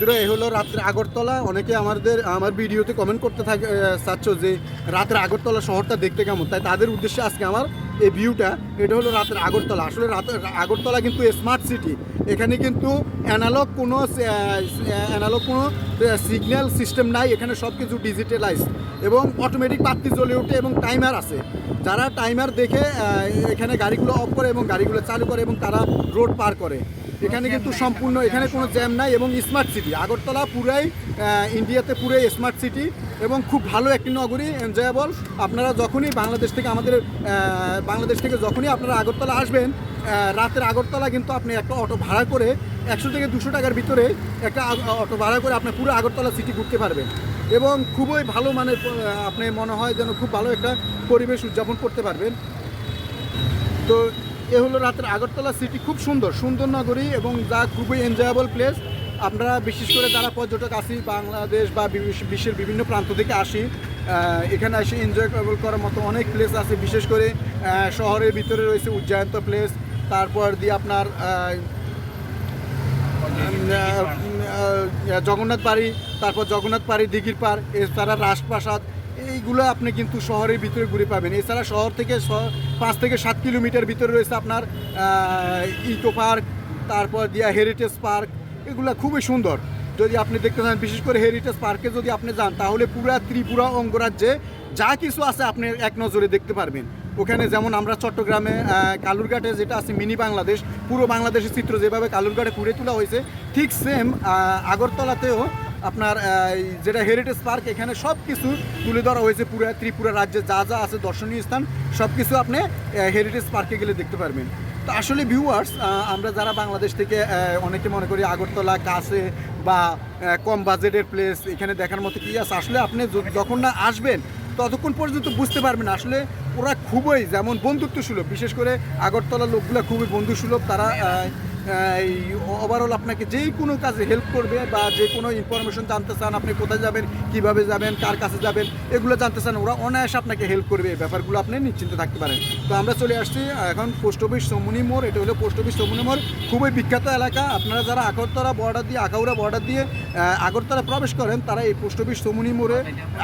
বন্ধুরা এই হলো রাত্রে আগরতলা। অনেকে আমাদের, আমার ভিডিওতে কমেন্ট করতে থাকে চাচ্ছ যে রাতের আগরতলা শহরটা দেখতে কেমন? তাই তাদের উদ্দেশ্যে আজকে আমার এই ভিউটা এটা হলো রাতের আগরতলা। আসলে রাতের আগরতলা কিন্তু স্মার্ট সিটি এখানে কিন্তু অ্যানালগ কোনো অ্যানালগ কোনো সিগন্যাল সিস্টেম নাই। এখানে সব কিছু ডিজিটালাইজ এবং অটোমেটিক বাতি জ্বলে ওঠে এবং টাইমার আছে। যারা টাইমার দেখে এখানে গাড়িগুলো অফ করে এবং গাড়িগুলো চালু করে এবং তারা রোড পার করে। এখানে কিন্তু সম্পূর্ণ, এখানে কোনো জ্যাম নাই এবং স্মার্ট সিটি আগরতলা পুরাই ইন্ডিয়াতে পুরাই স্মার্ট সিটি এবং খুব ভালো একটি নগরী। এনজয়েবল আপনারা যখনই বাংলাদেশ থেকে আমাদের বাংলাদেশ থেকে যখনই আপনারা আগরতলা আসবেন রাতের আগরতলা কিন্তু আপনি একটা অটো ভাড়া করে একশো থেকে দুশো টাকার ভিতরে একটা অটো ভাড়া করে আপনি পুরো আগরতলা সিটি ঘুরতে পারবেন। এবং খুবই ভালো মানে আপনি মনে হয় যেন খুব ভালো একটা পরিবেশ উদযাপন করতে পারবেন। তো এ হলো রাতের আগরতলা সিটি খুব সুন্দর সুন্দর নগরী এবং যা খুবই এনজয়েবল প্লেস আমরা বিশেষ করে যারা পর্যটক আসি বাংলাদেশ বা বিশ্বের বিভিন্ন প্রান্ত থেকে আসি এখানে এসে এনজয় করার মতো অনেক প্লেস আছে। বিশেষ করে শহরের ভিতরে রয়েছে উজ্জয়ন্ত প্লেস তারপর দিয়ে আপনার জগন্নাথ বাড়ি, তারপর জগন্নাথ বাড়ি, দিঘির পার এছাড়া রাজপ্রাসাদ এইগুলো আপনি কিন্তু শহরের ভিতরে ঘুরে পাবেন। এছাড়া শহর থেকে পাঁচ থেকে সাত কিলোমিটার ভিতরে রয়েছে আপনার ইকো পার্ক, তারপর দিয়া হেরিটেজ পার্ক, এগুলো খুবই সুন্দর। যদি আপনি দেখতে চান, বিশেষ করে হেরিটেজ পার্কে যদি আপনি যান, তাহলে পুরা ত্রিপুরা অঙ্গরাজ্যে যা কিছু আছে আপনি এক নজরে দেখতে পারবেন। ওখানে যেমন আমরা চট্টগ্রামে কালুরঘাটে যেটা আছে, মিনি বাংলাদেশ, পুরো বাংলাদেশের চিত্র যেভাবে কালুরঘাটে ঘুরে তোলা হয়েছে, ঠিক সেম আগরতলাতেও আপনার যেটা হেরিটেজ পার্ক এখানে সব কিছু তুলে ধরা হয়েছে পুরো ত্রিপুরা রাজ্যে, যা যা আছে দর্শনীয় স্থান সব কিছু আপনি হেরিটেজ পার্কে গেলে দেখতে পারবেন। তো আসলে ভিউয়ার্স আমরা যারা বাংলাদেশ থেকে অনেকে মনে করি আগরতলা, কাছে বা কম বাজেটের প্লেস এখানে দেখার মতো কি আছে? আসলে আপনি যখন না আসবেন, ততক্ষণ পর্যন্ত বুঝতে পারবেন আসলে ওরা খুবই যেমন বন্ধুত্ব সুলভ বিশেষ করে আগরতলার লোকগুলো খুবই বন্ধু সুলভ তারা ওভারঅল আপনাকে যেই কোনো কাজে হেল্প করবে বা যে কোনো ইনফরমেশন জানতে চান, আপনি কোথায় যাবেন, কীভাবে যাবেন, কার কাছে যাবেন, এগুলো জানতে চান, ওরা অনায়াসে আপনাকে হেল্প করবে। ব্যাপারগুলো আপনি নিশ্চিন্তে থাকতে পারেন। তো আমরা চলে আসছি এখন পোস্ট অফিস সমুনি মোড় এটা হলো পোস্ট অফিস সমুনি মোড় খুবই বিখ্যাত এলাকা। আপনারা যারা আগরতলা বর্ডার দিয়ে, আখাউড়া বর্ডার দিয়ে আগরতলা প্রবেশ করেন, তারা এই পোস্ট অফিস সমুনি মোড়ে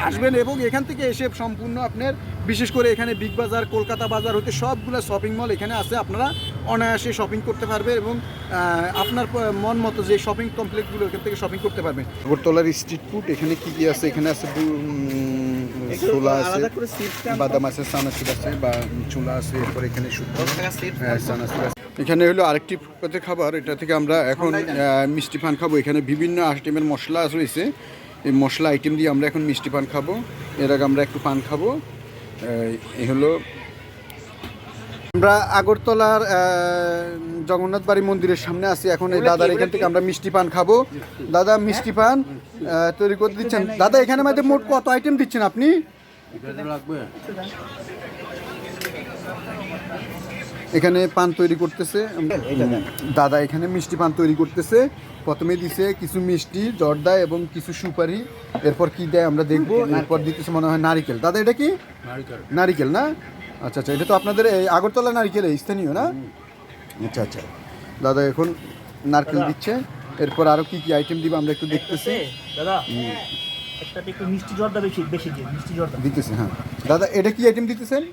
আসবেন এবং এখান থেকে এসে সম্পূর্ণ আপনার, বিশেষ করে এখানে বিগ বাজার কলকাতা বাজার হতে সবগুলো শপিং মল এখানে আছে। আপনারা অনায়াসে শপিং করতে পারবে এবং আপনার মন মতো যে শপিং কমপ্লেক্সগুলো এখান থেকে শপিং করতে পারবেন। আগরতলার স্ট্রিট ফুড এখানে কি কি আছে? এখানে আছে ছোলা আছে বাদাম আছে চানাচুর আছে বা চুলা আছে এরপর এখানে শুদ্ধ হ্যাঁ, আছে। এখানে হলো আরেকটি পথে খাবার এটা থেকে আমরা এখন মিষ্টি পান খাব। এখানে বিভিন্ন আইটেমের মশলা রয়েছে। এই মশলা আইটেম দিয়ে আমরা এখন মিষ্টি পান খাব। এর আগে আমরা একটু পান খাব। এই হলো আমরা আগরতলার আহ, জগন্নাথ বাড়ি মন্দিরের সামনে আছি। এখন এই দাদার এখান থেকে আমরা মিষ্টি পান খাব। দাদা মিষ্টি পান তৈরি করে দিচ্ছেন। দাদা এখানে মধ্যে মোট কত আইটেম দিচ্ছেন আপনি? এখানে পান তৈরি করতেছে। দাদা এখানে মিষ্টি পান তৈরি করতেছে। প্রথমে দিছে কিছু মিষ্টি জর্দা এবং কিছু সুপারি। এরপর কি দেয় আমরা দেখব। এরপর দিতেছে মনে হয় নারিকেল। দাদা এটা কি? নারিকেল না? আচ্ছা আচ্ছা এটা তো আপনাদের এই আগরতলা নারিকেল স্থানীয় না? আচ্ছা আচ্ছা। দাদা এখন নারকেল দিচ্ছে। এরপর আরও কি কি আইটেম দিবে আমরা একটু দেখতেছি। দাদা একটাতে একটু মিষ্টি জর্দা বেশি বেশি দিন মিষ্টি জর্দা। দিতেছে হ্যাঁ। দাদা এটা কি আইটেম দিতেছেন?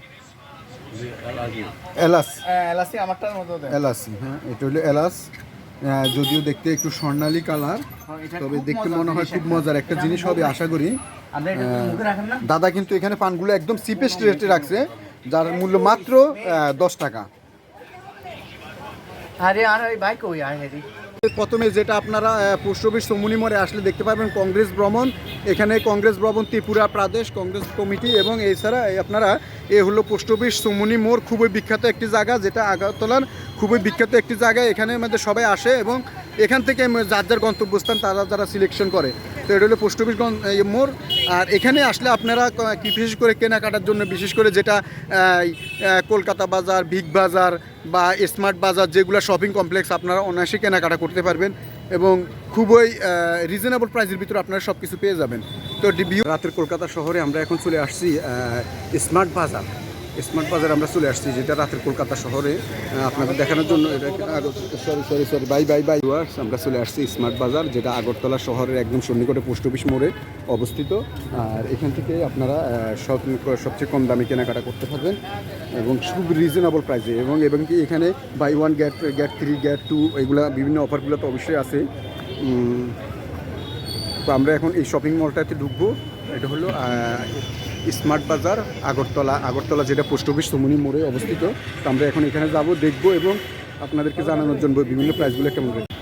এলাচ। এলাচি আমারটার মতো এলাচি হ্যাঁ এটা হলো এলাচ। যদিও দেখতে একটু স্বর্ণালী কালার তবে দেখতে মনে হয় খুব মজার। একটা জিনিস হবে আশা করি। দাদা কিন্তু এখানে পানগুলো একদম চিপেস্ট রেটে রাখছে। যার মূল্য মাত্র দশ টাকা। প্রথমে যেটা আপনারা অফিস সমুনি মোড়ে আসলে দেখতে পাবেন কংগ্রেস ভ্রমণ। এখানে কংগ্রেস ভ্রমণ ত্রিপুরা প্রদেশ কংগ্রেস কমিটি এবং এছাড়া আপনারা এ হলো পোস্ট অফিস সমুনি মোড় খুবই বিখ্যাত একটি জায়গা যেটা আগরতলার খুবই বিখ্যাত একটি জায়গা। এখানে আমাদের সবাই আসে এবং এখান থেকে যার যার গন্তব্যস্থান তারা যারা সিলেকশন করে। তো এটা হলো পোস্ট অফিস গন- এই মোড়। আর এখানে আসলে আপনারা বিশেষ করে কেনাকাটার জন্য, বিশেষ করে যেটা কলকাতা বাজার, বিগ বাজার বা স্মার্ট বাজার, যেগুলো শপিং কমপ্লেক্স, আপনারা অনায়াসে কেনাকাটা করতে পারবেন এবং খুবই রিজনেবল প্রাইসের ভিতরে আপনারা সব কিছু পেয়ে যাবেন। তো রাতের কলকাতা শহরে আমরা এখন চলে আসছি স্মার্ট বাজার। স্মার্ট বাজার আমরা চলে আসছি যেটা রাতের কলকাতা শহরে। আপনাদের দেখানোর জন্য এটা sorry sorry sorry bye bye bye ওয়ার্স আমরা চলে আসছি স্মার্ট বাজার যেটা আগরতলা শহরের একদম সন্নিকটে পোস্ট অফিস মোড়ে অবস্থিত। আর এখান থেকে আপনারা সব সবচেয়ে কম দামে কেনাকাটা করতে পারবেন এবং খুব রিজনেবল প্রাইসে এবং এবং কি এখানে buy one get get three get two এগুলা বিভিন্ন অফারগুলো তো অবশ্যই আছে। তো আমরা এখন এই শপিং মলটাতে ঢুকবো। এটা হলো স্মার্ট বাজার আগরতলা আগরতলা যেটা পোস্ট অফিস সমুনি মোড়ে অবস্থিত। তো আমরা এখন এখানে যাব দেখব এবং আপনাদেরকে জানানোর জন্য বিভিন্ন প্রাইসগুলো কেমন রয়েছে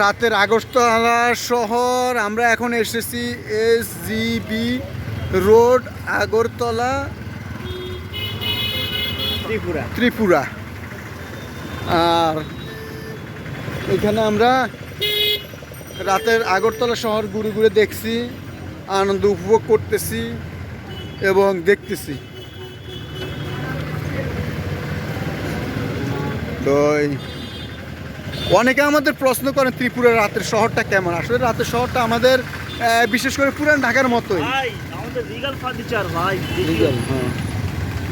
রাতের আগরতলা শহর আমরা এখন এসেছি S GB road Agartala Tripura. Tripura. আর এখানে আমরা রাতের আগরতলা শহর ঘুরে ঘুরে দেখছি আনন্দ উপভোগ করতেছি। এবং দেখতেছি। তো এই অনেকে আমাদের প্রশ্ন করেন ত্রিপুরার রাতের শহরটা কেমন? আসলে রাতের শহরটা আমাদের বিশেষ করে পুরান ঢাকার মতোই। ভাই আমাদের রিগাল ফার্নিচার ভাই Legal, হ্যাঁ।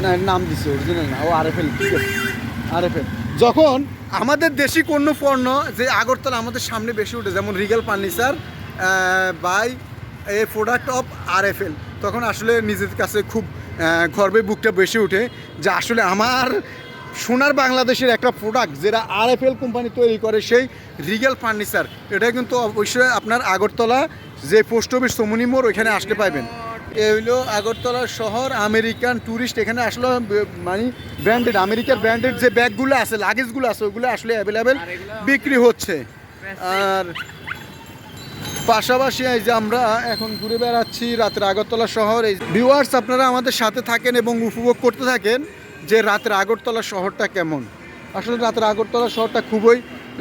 না নাম দিছে অরিজিনাল না ও আরএফএল ঠিক আছে? আরএফএল যখন আমাদের দেশি কোনো পণ্য যে আগরতলা আমাদের সামনে বেশি উঠে যেমন Regal furniture by a product of RFL তখন আসলে নিজের কাছে খুব গর্বে বুকটা বেশি উঠে যে আসলে আমার সোনার বাংলাদেশের একটা প্রোডাক্ট যেটা আরএফএল কোম্পানি তৈরি করে সেই রিগেল ফার্নিচার এটা কিন্তু অবশ্যই আপনার আগরতলা যে পোস্ট অফিস সমনি মোড় ওইখানে আসলে পাইবেন। এ হইল আগরতলা শহর আমেরিকান ট্যুরিস্ট এখানে আসলে মানে ব্র্যান্ডেড আমেরিকার ব্র্যান্ডেড যে ব্যাগগুলো আছে লাগেজগুলো আছে ওগুলো আসলে অ্যাভেলেবেল বিক্রি হচ্ছে। আর পাশাপাশি এই যে আমরা এখন ঘুরে বেড়াচ্ছি রাতের আগরতলা শহর। এই ভিউয়ার্স আপনারা আমাদের সাথে থাকেন এবং উপভোগ করতে থাকেন যে রাতের আগরতলা শহরটা কেমন। আসলে রাতের আগরতলা শহরটা খুবই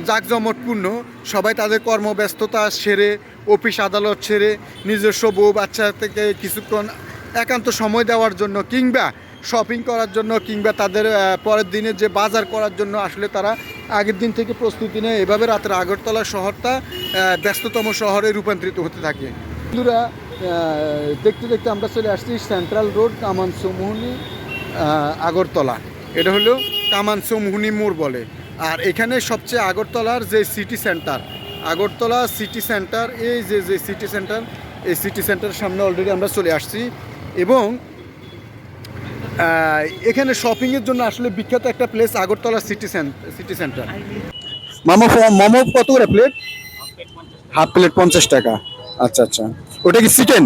জাঁকজমটপূর্ণ সবাই তাদের কর্মব্যস্ততা সেরে, অফিস আদালত ছেড়ে নিজস্ব বউ বাচ্চা থেকে কিছুক্ষণ একান্ত সময় দেওয়ার জন্য কিংবা শপিং করার জন্য কিংবা তাদের পরের দিনের যে বাজার করার জন্য আসলে তারা আগের দিন থেকে প্রস্তুতি নেয়। এভাবে রাতের আগরতলা শহরটা ব্যস্ততম শহরে রূপান্তরিত হতে থাকে। বন্ধুরা দেখতে দেখতে আমরা চলে আসছি সেন্ট্রাল রোড কামান সমুহনি আগরতলা। এটা হলো কামান সমুহনি মোড় বলে। আর এখানে সবচেয়ে আগরতলার যে city centre Agartala city centre এই যে যে সিটি সেন্টার এই সিটি সেন্টারের সামনে অলরেডি আমরা চলে আসছি। এবং এখানে শপিংয়ের জন্য আসলে বিখ্যাত একটা place Agartala city city centre মামা মোমো কত করে প্লেট হাফ প্লেট পঞ্চাশ টাকা। আচ্ছা আচ্ছা। ওটা কি চিকেন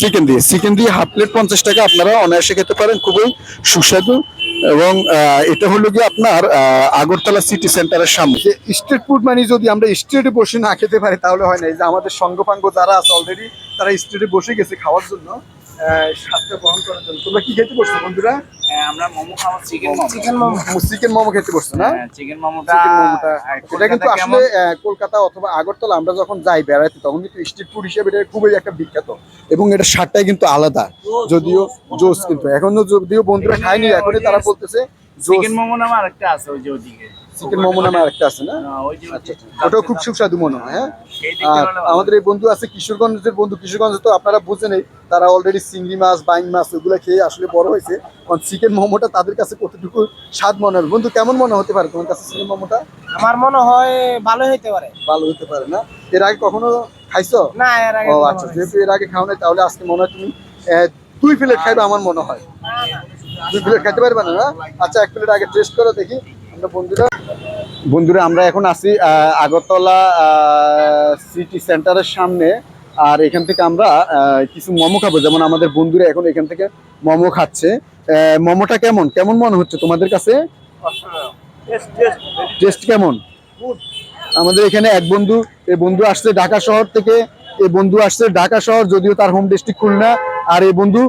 চিকেন দিয়ে। চিকেন দিয়ে হাফ প্লেট পঞ্চাশ টাকা। আপনারা অনায়াসে খেতে পারেন। খুবই সুস্বাদু। এবং এটা হলো কি আপনার আগরতলা সিটি সেন্টারের সামনে। যে স্ট্রিট ফুড মানে যদি আমরা স্ট্রিটে বসে না খেতে পারি তাহলে হয় না। এই যে আমাদের সঙ্গপাঙ্গ যারা আছে অলরেডি তারা স্ট্রিটে বসে গেছে খাওয়ার জন্য। স্বাদটা গ্রহণ করার জন্য। তোমরা কি খেতে বসছো বন্ধুরা? হ্যাঁ, আমরা মোমো খাওয়া chicken momo. Chicken chicken momo খেতে বসছো না? চিকেন মোমোটা চিকেন মোমোটা। এটা কিন্তু কলকাতা আসলে কলকাতা অথবা আগরতলা আমরা যখন যাই বেড়াতে তখন কিন্তু স্ট্রিট ফুড হিসেবে এটা খুবই একটা বিখ্যাত। এবং এটা স্বাদটাই কিন্তু আলাদা। যদিও জোস কিন্তু। এখনও যদিও বন্ধুরা খায়নি এখনই তারা বলতেছে চিকেন মোমো নামে আরেকটা আছে ওই যে ওদিকে। চিকেন মোমো নামে আরেকটা আছে না? যে আচ্ছা ওটাও খুব সুস্বাদু মনে হয় হ্যাঁ? আর আমাদের এই বন্ধু আছে কিশোরগঞ্জের বন্ধু কিশোরগঞ্জ তো আপনারা বুঝেনই তারা অলরেডি চিংড়ি মাছ বাইং মাছ ওগুলো খেয়ে আসলে বড় হয়েছে। কারণ চিকেন মোমোটা তাদের কাছে কতটুকু স্বাদ মনে হবে বন্ধু কেমন মনে হতে পারে তোমার কাছে চিকেন মোমোটা? আমার মনে হয় ভালো হইতে পারে। ভালো হতে পারে না? এর আগে কখনো খাইছো? না এর আগে ও আচ্ছা যেহেতু এর আগে খাও নাই তাহলে আজকে মনে হয় তুমি আহ, দুই প্লেট খাইবে আমার মনে হয়। দুই প্লেট খাইতে পারবে না আচ্ছা এক প্লেট আগে টেস্ট করো দেখি। বন্ধুরা? বন্ধুরা আমরা এখন আছি আগরতলা সিটি সেন্টারের সামনে। আর এখান থেকে আমরা কিছু মোমো খাব। যেমন আমাদের বন্ধুরা এখন এখান থেকে মোমো খাচ্ছে। মোমোটা কেমন? কেমন মনে হচ্ছে তোমাদের কাছে? টেস্ট কেমন? আমাদের এখানে এক বন্ধু এই বন্ধু আসছে ঢাকা শহর থেকে। এই বন্ধু আসছে ঢাকা শহর যদিও তার হোম ডিস্ট্রিক্ট খুলনা। আর এই বন্ধু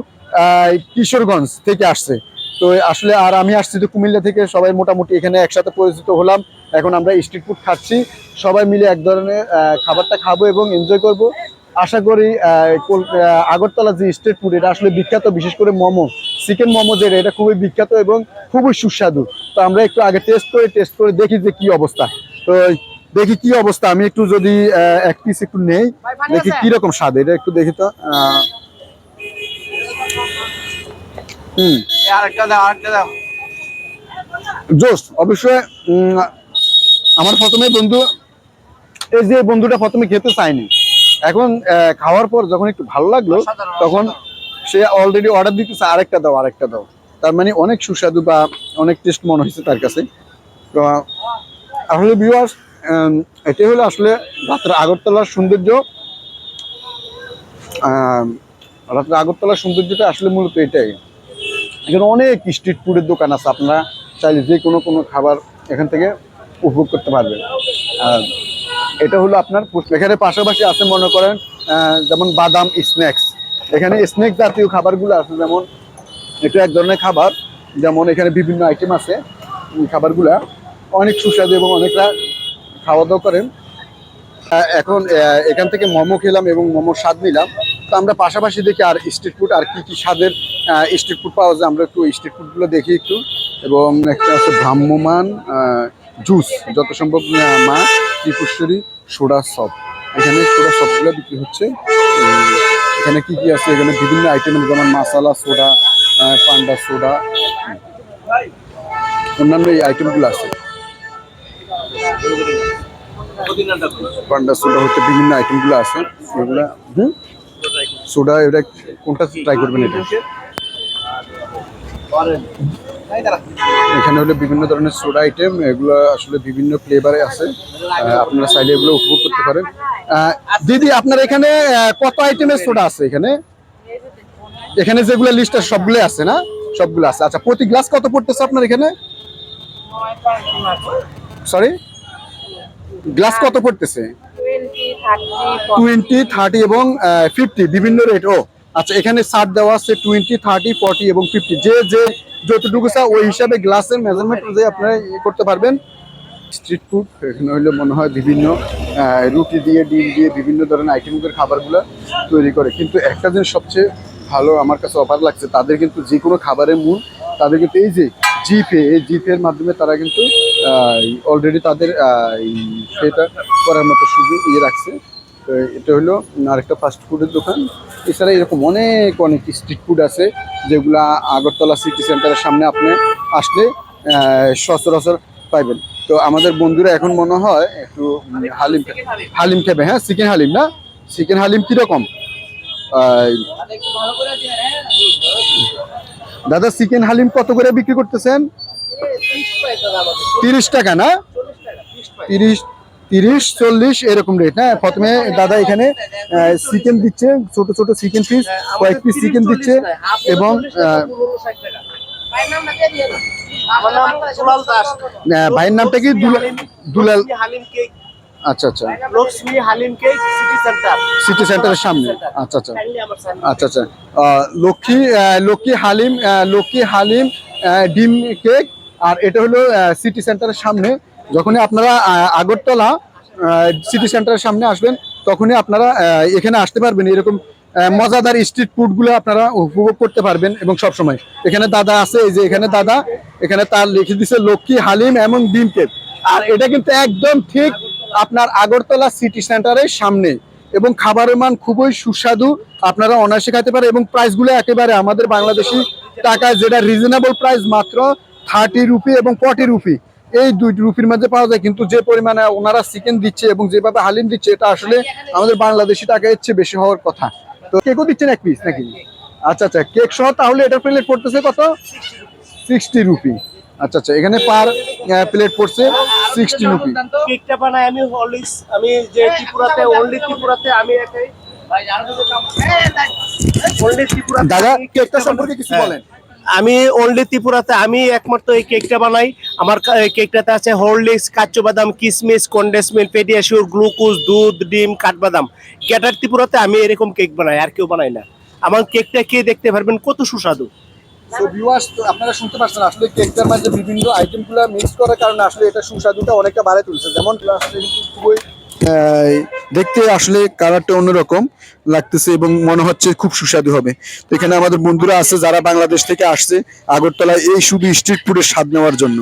কিশোরগঞ্জ থেকে আসছে। তো আসলে আর আমি আসছি তো কুমিল্লা থেকে সবাই মোটামুটি এখানে একসাথে পরিচিত হলাম। এখন আমরা স্ট্রিট ফুড খাচ্ছি। সবাই মিলে এক ধরনের খাবারটা খাব এবং এনজয় করব। আশা করি আগরতলা যে স্ট্রিট ফুড এটা আসলে বিখ্যাত বিশেষ করে মোমো চিকেন মোমো যেটা এটা খুবই বিখ্যাত এবং খুবই সুস্বাদু। তো আমরা একটু আগে টেস্ট করে টেস্ট করে দেখি যে কি অবস্থা। তো দেখি কি অবস্থা। আমি একটু যদি এক পিস একটু নেই দেখি আছে? কি রকম স্বাদ এটা একটু দেখি তো। হুম। আরেকটা দাও আরেকটা দাও। জোস অবশ্যই আমার প্রথমে বন্ধু এই যে বন্ধুটা প্রথমে খেতে চায়নি এখন খাওয়ার পর যখন একটু ভালো লাগল তখন সে অলরেডি অর্ডার দিতেছে আরেকটা দাও আরেকটা দাও। তার মানে অনেক সুস্বাদু বা অনেক টেস্ট মনে হয়েছে তার কাছে। তো আসলে ভিউয়ার্স এটাই হলো আসলে রাত্রে আগরতলার সৌন্দর্য। আহ, রাত্রে আগরতলার সৌন্দর্যটা আসলে মূলত এটাই। এখানে অনেক স্ট্রিট ফুডের দোকান আছে, আপনারা চাইলে যে কোনো কোনো খাবার এখান থেকে উপভোগ করতে পারবেন। আর এটা হলো আপনার এখানে পাশাপাশি আছে মনে করেন যেমন বাদাম স্ন্যাক্স এখানে স্ন্যাক্স জাতীয় খাবারগুলো আছে, যেমন এটা এক ধরনের খাবার, যেমন এখানে বিভিন্ন আইটেম আছে খাবারগুলা অনেক সুস্বাদু এবং অনেকরা খাওয়া দাওয়া করেন এখন এখান থেকে মোমো খেলাম এবং মোমোর স্বাদ নিলাম। তো আমরা পাশাপাশি দেখি আর স্ট্রিট ফুড আর কি কি স্বাদের স্ট্রিট ফুড পাওয়া যায়, আমরা একটু স্ট্রিট ফুডগুলো দেখি একটু। এবং একটা আছে ভ্রাম্যমান জুস যত সম্ভব মা ত্রিপুরেশ্বরী সোডা সপ এখানে সোডা সপগুলো বিক্রি হচ্ছে। এখানে কি কি আছে? এখানে বিভিন্ন আইটেম যেমন মাসালা সোডা পান্ডা সোডা অন্যান্য এই আইটেমগুলো আছে। পান্ডা সোডা হচ্ছে বিভিন্ন আইটেমগুলো আছে। এগুলা সোডা এটা কোনটা ট্রাই করবেন এটা? এখানে হলো বিভিন্ন ধরনের সোডা আইটেম এগুলো আসলে বিভিন্ন ফ্লেভারে আছে। আপনারা চাইলে এগুলো উপভোগ করতে পারেন। আহ, দিদি আপনার এখানে কত আইটেমের সোডা আছে এখানে? এখানে যেগুলো লিস্ট আছে সবগুলো আছে না? সবগুলো আছে। আচ্ছা প্রতি গ্লাস কত পড়তেছে আপনার এখানে? সরি গ্লাস কত পড়তেছে? টোয়েন্টি থার্টি এবং ফিফটি বিভিন্ন রেট ও আচ্ছা এখানে ছাড় দেওয়া আছে টোয়েন্টি থার্টি ফর্টি এবং ফিফটি যে যে যতটুকু চা ওই হিসাবে গ্লাসের মেজারমেন্ট অনুযায়ী আপনারা ইয়ে করতে পারবেন। স্ট্রিট ফুড এখানে হইলে মনে হয় বিভিন্ন রুটি দিয়ে, ডিম দিয়ে বিভিন্ন ধরনের আইটেমগুলোর খাবারগুলো তৈরি করে। কিন্তু একটা জিনিস সবচেয়ে ভালো আমার কাছে অফার লাগছে, তাদের কিন্তু যে কোনো খাবারের মূল, তাদের কিন্তু এই যে জিপে এই জিপের মাধ্যমে তারা কিন্তু অলরেডি তাদের সেটা করার মতো সুযোগ ইয়ে রাখছে। তো এটা হলো আরেকটা ফাস্ট ফুডের দোকান। এছাড়া এরকম অনেক অনেক স্ট্রিট ফুড আছে, যেগুলা আগরতলা সিটি সেন্টারের সামনে আপনি আসলে সচরাচর পাইবেন। তো আমাদের বন্ধুরা এখন মনে হয় একটু হালিম হালিম খেবে হ্যাঁ? চিকেন হালিম না? চিকেন হালিম কীরকম? দাদা, চিকেন হালিম কত করে বিক্রি করতেছেন? তিরিশ টাকা না? তিরিশ তিরিশ চল্লিশ এরকম রেট হ্যাঁ প্রথমে দাদা এখানে চিকেন দিচ্ছে ছোট ছোট চিকেন পিস কয়েক পিস চিকেন দিচ্ছে এবং ভাইয়ের নামটা কি? দুলা- দুলাল আচ্ছা আচ্ছা। Lakshmi haleem cake city centre city সেন্টারের সামনে। আচ্ছা আচ্ছা। আচ্ছা আচ্ছা। লক্ষ্মী লক্ষ্মী হালিম লক্ষ্মী হালিম ডিম কেক আর এটা হলো সিটি সেন্টারের সামনে। যখনই আপনারা আগরতলা সিটি সেন্টারের সামনে আসবেন, তখনই আপনারা এখানে আসতে পারবেন। এরকম মজাদার স্ট্রিট ফুডগুলো আপনারা উপভোগ করতে পারবেন এবং সব সময় এখানে দাদা আছে, এই যে এখানে দাদা, এখানে তার লিখে দিছে লক্ষ্মী হালিম এবং ডিম কেক। আর এটা কিন্তু একদম ঠিক আপনার আগরতলা সিটি সেন্টারের সামনে এবং খাবারের মান খুবই সুস্বাদু, আপনারা অনায়াসে খাইতে পারেন এবং প্রাইসগুলো একেবারে আমাদের বাংলাদেশি টাকায় যেটা রিজনেবল প্রাইস মাত্র থার্টি রুপি এবং ফর্টি রুপি এই দুই রুপির মধ্যে পাওয়া যায় কিন্তু যে পরিমাণে ওনারা চিকেন দিচ্ছে এবং যেভাবে হালিম দিচ্ছে এটা আসলে আমাদের বাংলাদেশি টাকায় চেয়ে বেশি হওয়ার কথা। তো কেকও দিচ্ছেন এক পিস নাকি? আচ্ছা আচ্ছা কেক সহ তাহলে এটার প্লেট পড়তেছে কত? Sixty rupee. আচ্ছা আচ্ছা এখানে পার প্লেট পড়ছে সিক্সটি রুপি। কেকটা বানাই আমি অলওয়েজ আমি যে ত্রিপুরাতে অনলি ত্রিপুরাতে আমি একাই। দাদা কেকটা সম্পর্কে কিছু। বলেন। আমি অনলি ত্রিপুরাতে, আমি একমাত্র এই কেকটা বানাই। আমার কেকটাতে আছে হরলিক্স কাচ্চু বাদাম কিশমিশ কন্ডেন্স মিল্ক পেডিয়াশিওর গ্লুকোজ দুধ, ডিম, কাঠবাদাম। গ্যাটার ত্রিপুরাতে আমি এরকম কেক বানাই, আর কেউ বানাই না। আমার কেকটা কে দেখতে পারবেন কত সুস্বাদু। আপনারা শুনতে পাচ্ছেন, আসলে কেকটার মাঝে বিভিন্ন আইটেমগুলো মিক্স করার কারণে আসলে এটা সুস্বাদুটা অনেকটা বাড়ে তুলছে। যেমন খুবই দেখতে আসলে কালারটা অন্যরকম লাগতেছে এবং মনে হচ্ছে খুব সুস্বাদু হবে। তো এখানে আমাদের বন্ধুরা আছে যারা বাংলাদেশ থেকে আসছে আগরতলায় এই শুধু স্ট্রিট ফুডের স্বাদ নেওয়ার জন্য।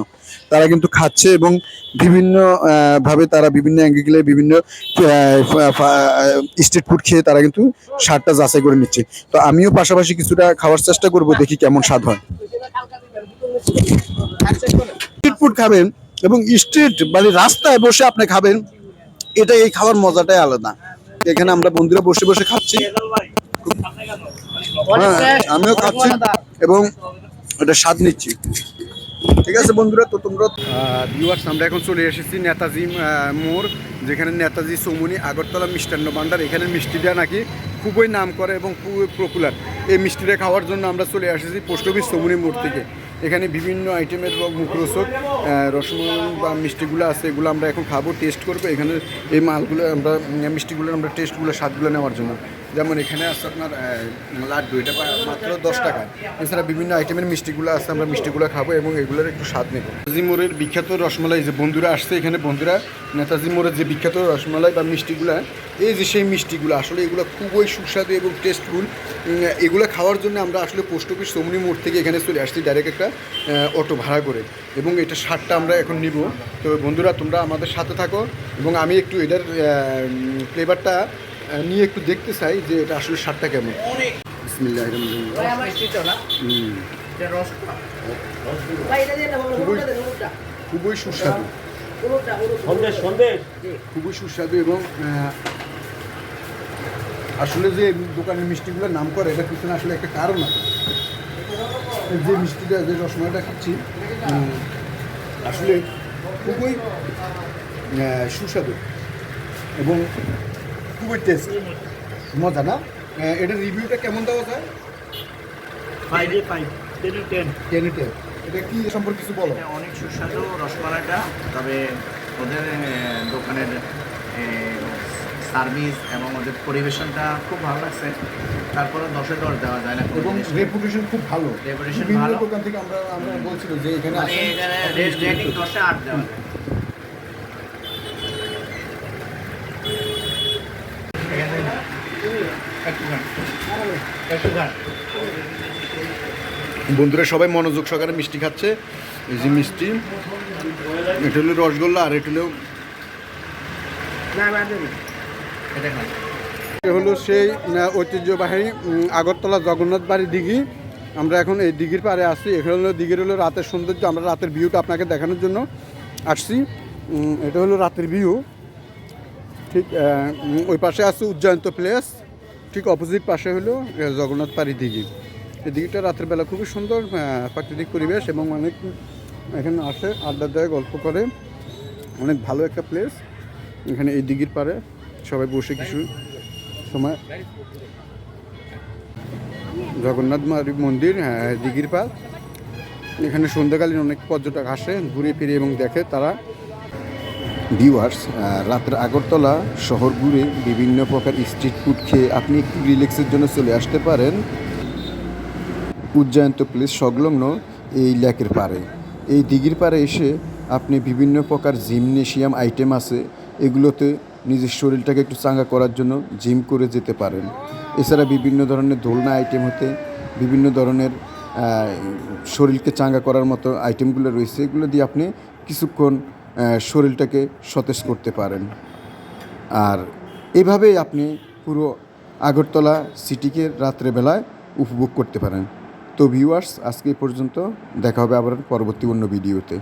তারা কিন্তু খাচ্ছে এবং বিভিন্ন ভাবে তারা বিভিন্ন অ্যাঙ্গেলে বিভিন্ন স্ট্রিট ফুড খেয়ে তারা কিন্তু স্বাদটা যাচাই করে নিচ্ছে। তো আমিও পাশাপাশি কিছুটা খাওয়ার চেষ্টা করব, দেখি কেমন স্বাদ হয়। স্ট্রিট ফুড খাবেন এবং স্ট্রিট মানে রাস্তায় বসে আপনি খাবেন এটা এই খাওয়ার মজাটাই আলাদা। এখানে আমরা বন্ধুরা বসে বসে খাচ্ছি। হ্যাঁ আমিও খাচ্ছি এবং এটা স্বাদ নিচ্ছি। ঠিক আছে বন্ধুরা, তো তোমরা ভিউয়ার্স আমরা এখন চলে এসেছি নেতাজি মোড়, যেখানে নেতাজি চৌমুনি আগরতলা মিষ্টান্ন ভান্ডার। এখানে মিষ্টিটা নাকি খুবই নাম করে এবং খুবই পপুলার এই মিষ্টিটা খাওয়ার জন্য আমরা চলে এসেছি পোস্ট অফিস চৌমুনি মোড় থেকে। এখানে বিভিন্ন আইটেমের মুখরোচক রসমলাই বা মিষ্টিগুলো আছে, এগুলো আমরা এখন খাব টেস্ট করব। এখানে এই মালগুলো আমরা মিষ্টিগুলো আমরা টেস্টগুলো স্বাদগুলো নেওয়ার জন্য। যেমন এখানে আছে আপনার আহ, লাড্ডু এটা মাত্র দশ টাকা। এছাড়া বিভিন্ন আইটেমের মিষ্টিগুলো আছে আমরা মিষ্টিগুলো খাব এবং এগুলোর একটু স্বাদ নেব। নেতাজি মোড়ের বিখ্যাত রসমালাই যে বন্ধুরা আসছে এখানে বন্ধুরা নেতাজি মোড়ের যে বিখ্যাত রসমালাই বা মিষ্টিগুলো এই যে সেই মিষ্টিগুলো আসলে এগুলো খুবই সুস্বাদু এবং টেস্টফুল এগুলো খাওয়ার জন্য আমরা আসলে পোস্ট অফিস সমনি মোড় থেকে এখানে চলে আসছি ডাইরেক্ট একটা অটো ভাড়া করে। এবং এটা স্বাদটা আমরা এখন নিব। তো বন্ধুরা তোমরা আমাদের সাথে থাকো এবং আমি একটু এটার ফ্লেভারটা নিয়ে একটু দেখতে চাই যে এটা আসলে স্বাদটা কেমন। খুবই সুস্বাদু। খুবই সুস্বাদু এবং আসলে যে দোকানের মিষ্টিগুলোর নাম করে এটার পিছনে আসলে একটা কারণ আছে। এই যে মিষ্টিটা যে রসমালাইটা খাচ্ছি আসলে খুবই সুস্বাদু। এবং খুবই টেস্ট মজা না? এটার রিভিউটা কেমন দেওয়া যায়? ফাইভ টেন টেন টেনে টেন এটা কি সম্পর্কে কিছু বলো? অনেক সুস্বাদু রসমালাইটা তবে ওদের দোকানের সার্ভিস এবং ওদের পরিবেশনটা খুব ভালো লাগছে। তারপরে দশে দশ দেওয়া যায় না। এবং রেপুটেশন খুব ভালো। বিভিন্ন ভালো। দোকান থেকে আমরা আমরা বলছিল যে এখানে মানে এখানে রেটিং দশে আট দেওয়া যায় একটু খান। একটু খান। বন্ধুরা, সবাই মনোযোগ সহকারে মিষ্টি খাচ্ছে। এই যে মিষ্টি, এটা হলো রসগোল্লা আর এটা হলো এটা হলো সেই ঐতিহ্যবাহী আগরতলা জগন্নাথ বাড়ি দিঘি। আমরা এখন এই দিঘির পাড়ে আসছি এখানে হলো দিঘির হলো রাতের সৌন্দর্য। আমরা রাতের ভিউটা আপনাকে দেখানোর জন্য আসছি। এটা হলো রাতের ভিউ ঠিক ওই পাশে আছে উজ্জয়ন্ত প্লেস ঠিক অপোজিট পাশে হলো জগন্নাথ পাড়ি দিঘি। এই দিঘিটা রাতের বেলা খুবই সুন্দর প্রাকৃতিক পরিবেশ এবং অনেক এখানে আসে আড্ডা দেয় গল্প করে। অনেক ভালো একটা প্লেস এখানে এই দিঘির পাড়ে। সবাই বসে কিছু সময়। জগন্নাথ মারি মন্দির হ্যাঁ, দিঘির পাল এখানে সন্ধ্যাকালীন অনেক পর্যটক আসে ঘুরে ফিরে এবং দেখে তারা। ভিউয়ার্স রাতের আগরতলা শহর ঘুরে বিভিন্ন প্রকার স্ট্রিট ফুড খেয়ে আপনি একটু রিল্যাক্সের জন্য চলে আসতে পারেন। উজ্জয়ন্ত প্লেস সংলগ্ন এই লেকের পাড়ে। এই দিঘির পাড়ে এসে আপনি বিভিন্ন প্রকার জিমনেশিয়াম আইটেম আছে, এগুলোতে নিজের শরীরটাকে একটু চাঙ্গা করার জন্য জিম করে যেতে পারেন। এছাড়া বিভিন্ন ধরনের দোলনা আইটেম হতে, বিভিন্ন ধরনের শরীরকে চাঙ্গা করার মতো আইটেমগুলো রয়েছে, এগুলো দিয়ে আপনি কিছুক্ষণ শরীরটাকে সতেজ করতে পারেন। আর এভাবেই আপনি পুরো আগরতলা সিটিকে রাত্রেবেলায় উপভোগ করতে পারেন। তো ভিউয়ার্স আজকে পর্যন্ত দেখা হবে আবার পরবর্তী অন্য ভিডিওতে